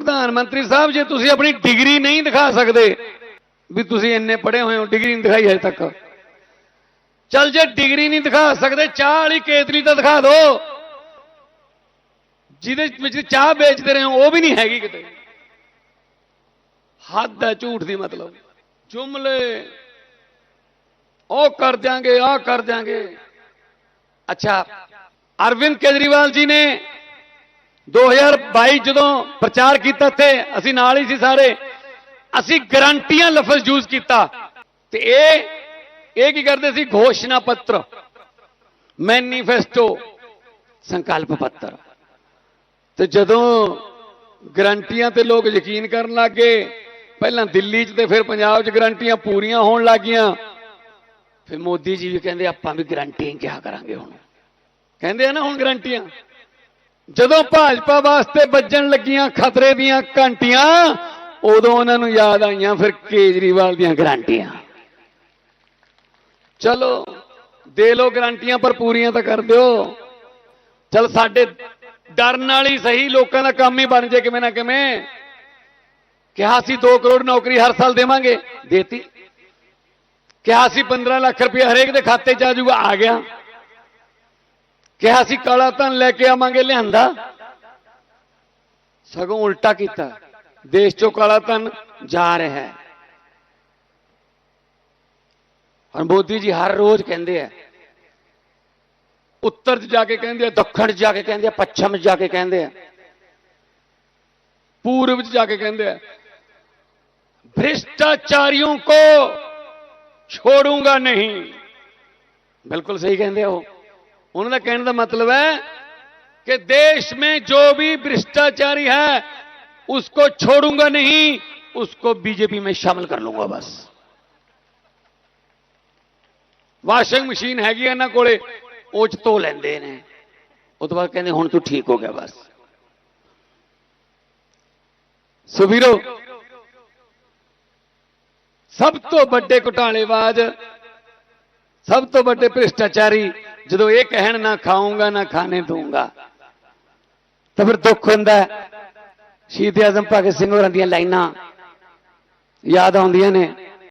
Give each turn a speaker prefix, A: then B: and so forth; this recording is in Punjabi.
A: ਪ੍ਰਧਾਨ ਮੰਤਰੀ ਸਾਹਿਬ, ਜੇ ਤੁਸੀਂ ਆਪਣੀ ਡਿਗਰੀ ਨਹੀਂ ਦਿਖਾ ਸਕਦੇ, ਵੀ ਤੁਸੀਂ ਇੰਨੇ ਪੜ੍ਹੇ ਹੋਏ ਹੋ, ਡਿਗਰੀ ਨਹੀਂ ਦਿਖਾਈ ਹਜੇ ਤੱਕ। ਚੱਲ ਜੇ ਡਿਗਰੀ ਨਹੀਂ ਦਿਖਾ ਸਕਦੇ, ਚਾਹ ਵਾਲੀ ਕੇਤਲੀ ਤਾਂ ਦਿਖਾ ਦਿਓ ਜਿਹਦੇ ਵਿੱਚ ਚਾਹ ਵੇਚਦੇ ਰਹੇ ਹੋ, ਉਹ ਵੀ ਨਹੀਂ ਹੈਗੀ ਕਿਤੇ। ਹੱਦ ਹੈ, ਝੂਠ ਦੀ ਮਤਲਬ। ਜੁਮਲੇ, ਉਹ ਕਰ ਦਿਆਂਗੇ ਆ ਕਰ ਦਿਆਂਗੇ। ਅੱਛਾ, ਅਰਵਿੰਦ ਕੇਜਰੀਵਾਲ ਜੀ ਨੇ 2022 ਜਦੋਂ ਪ੍ਰਚਾਰ ਕੀਤਾ ਤੇ ਅਸੀਂ ਨਾਲ ਹੀ ਸੀ ਸਾਰੇ। ਅਸੀਂ ਗਰੰਟੀਆਂ ਲਫ਼ਜ਼ ਯੂਜ਼ ਕੀਤਾ। ਤੇ ਇਹ ਇਹ ਕੀ ਕਰਦੇ ਸੀ? ਘੋਸ਼ਣਾ ਪੱਤਰ, ਮੈਨੀਫੈਸਟੋ, ਸੰਕਲਪ ਪੱਤਰ। ਤੇ ਜਦੋਂ ਗਰੰਟੀਆਂ ਤੇ ਲੋਕ ਯਕੀਨ ਕਰਨ ਲੱਗੇ ਪਹਿਲਾਂ ਦਿੱਲੀ 'ਚ ਤੇ ਫਿਰ ਪੰਜਾਬ 'ਚ ਗਰੰਟੀਆਂ ਪੂਰੀਆਂ ਹੋਣ ਲੱਗੀਆਂ। ਫਿਰ ਮੋਦੀ ਜੀ ਵੀ ਕਹਿੰਦੇ, ਆਪਾਂ ਵੀ ਗਰੰਟੀਆਂ ਕਿਹਾ ਕਰਾਂਗੇ ਹੁਣ? ਕਹਿੰਦੇ ਆ ਨਾ ਹੁਣ ਗਰੰਟੀਆਂ। ਜਦੋਂ ਭਾਜਪਾ ਵਾਸਤੇ ਵੱਜਣ ਲੱਗੀਆਂ ਖਤਰੇ ਦੀਆਂ ਘੰਟੀਆਂ, ਉਦੋਂ ਉਹਨਾਂ ਨੂੰ ਯਾਦ ਆਈਆਂ ਫਿਰ ਕੇਜਰੀਵਾਲ ਦੀਆਂ ਗਰੰਟੀਆਂ। ਚਲੋ, ਦੇ ਲੋ ਗਰੰਟੀਆਂ ਪਰ ਪੂਰੀਆਂ ਤਾਂ ਕਰ ਦਿਓ। ਚਲ ਸਾਡੇ ਡਰਨ ਨਾਲ ਹੀ ਸਹੀ ਲੋਕਾਂ ਦਾ ਕੰਮ ਹੀ ਬਣ ਜੇ ਕਿਵੇਂ ਨਾ ਕਿਵੇਂ। ਕਿਹਾ ਸੀ 2 ਕਰੋੜ ਨੌਕਰੀ ਹਰ ਸਾਲ ਦੇਵਾਂਗੇ, ਦੇਤੀ। ਕਿਹਾ ਸੀ 15 ਲੱਖ ਰੁਪਏ ਹਰੇਕ ਦੇ ਖਾਤੇ 'ਚ ਆ ਜਾਊਗਾ, ਆ ਗਿਆ। ਕਿਹਾ ਸੀ ਕਾਲਾ ਧਨ ਲੈ ਕੇ ਆਵਾਂਗੇ ਲਿਆਂਦਾ ਸਗੋਂ ਉਲਟਾ ਕੀਤਾ ਦੇਸ਼ ਚੋਂ ਕਾਲਾ ਧਨ ਜਾ ਰਿਹਾ ਹੈ ਹੁਣ ਮੋਦੀ ਜੀ ਹਰ ਰੋਜ਼ ਕਹਿੰਦੇ ਆ ਉੱਤਰ 'ਚ ਜਾ ਕੇ ਕਹਿੰਦੇ ਆ ਦੱਖਣ 'ਚ ਜਾ ਕੇ ਕਹਿੰਦੇ ਆ ਪੱਛਮ 'ਚ ਜਾ ਕੇ ਕਹਿੰਦੇ ਆ पूर्व 'ਚ ਜਾ ਕੇ ਕਹਿੰਦੇ ਆ भ्रष्टाचारियों को छोड़ूंगा नहीं बिल्कुल सही कहते हो ਉਹਨਾਂ ਦਾ ਕਹਿਣ ਦਾ ਮਤਲਬ ਹੈ कि देश में जो भी भ्रष्टाचारी है उसको छोड़ूंगा नहीं उसको बीजेपी में शामिल कर लूंगा बस ਵਾਸ਼ਿੰਗ ਮਸ਼ੀਨ ਹੈਗੀ ਆ ਇਹਨਾਂ ਕੋਲੇ ਉਹ ਚ ਧੋ ਲੈਂਦੇ ਨੇ ਉਹ ਤੋਂ ਬਾਅਦ ਕਹਿੰਦੇ ਹੁਣ ਤੂੰ ਠੀਕ ਹੋ ਗਿਆ ਬਸ ਸੋ ਵੀਰੋ ਸਭ ਤੋਂ ਵੱਡੇ ਘੁਟਾਲੇਬਾਜ਼ ਸਭ ਤੋਂ ਵੱਡੇ ਭ੍ਰਿਸ਼ਟਾਚਾਰੀ ਜਦੋਂ ਇਹ ਕਹਿਣ ਨਾ ਖਾਊਂਗਾ, ਨਾ ਖਾਣੇ ਦੂੰਗਾ ਤਾਂ ਫਿਰ ਦੁੱਖ ਹੁੰਦਾ ਹੈ। ਸ਼ਹੀਦ ਆਜ਼ਮ ਭਗਤ ਸਿੰਘ ਹੋਰਾਂ ਦੀਆਂ ਲਾਈਨਾਂ ਯਾਦ ਆਉਂਦੀਆਂ ਨੇ